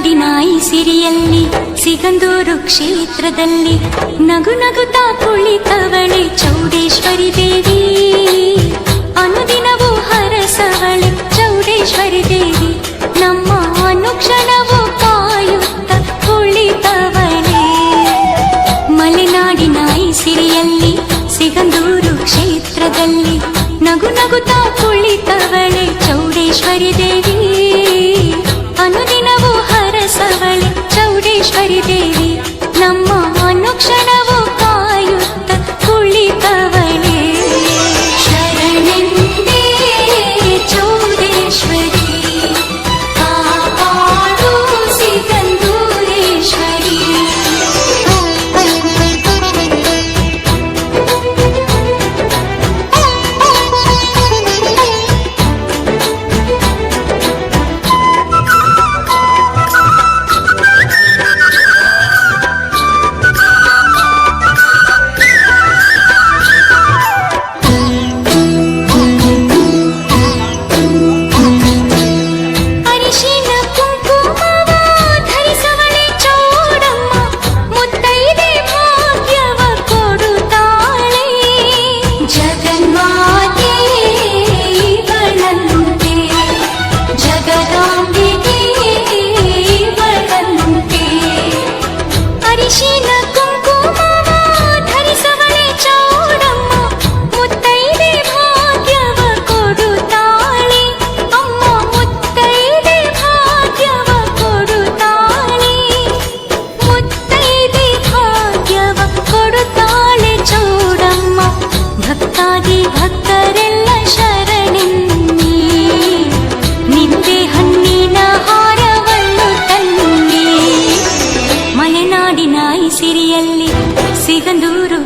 ಮಲೆನಾಡಿನ ಈ ಸಿರಿಯಲ್ಲಿ, ಸಿಗಂದೂರು ಕ್ಷೇತ್ರದಲ್ಲಿ ನಗು ನಗುತ್ತಾ ಕುಳಿತವಳೆ ಚೌಡೇಶ್ವರಿ ದೇವಿ. ಅನುದಿನವೂ ಹರಸವಳೆ ಚೌಡೇಶ್ವರಿ ದೇವಿ. ನಮ್ಮ ಅನುಕ್ಷಣವೂ ಕಾಯುತ್ತ ಕುಳಿತವಳೆ. ಮಲೆನಾಡಿನ ನಾಯಿ ಸಿರಿಯಲ್ಲಿ, ಸಿಗಂದೂರು ಕ್ಷೇತ್ರದಲ್ಲಿ ನಗು ನಗುತ್ತಾ ಕುಳಿತವಳೆ ಚೌಡೇಶ್ವರಿ ದೇವಿ.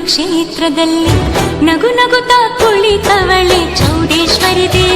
ಕ್ಷೇತ್ರದಲ್ಲಿ ನಗು ನಗುತ್ತಾ ಕುಳಿತವಳೆ ಚೌಡೇಶ್ವರಿ ದೇವಿ.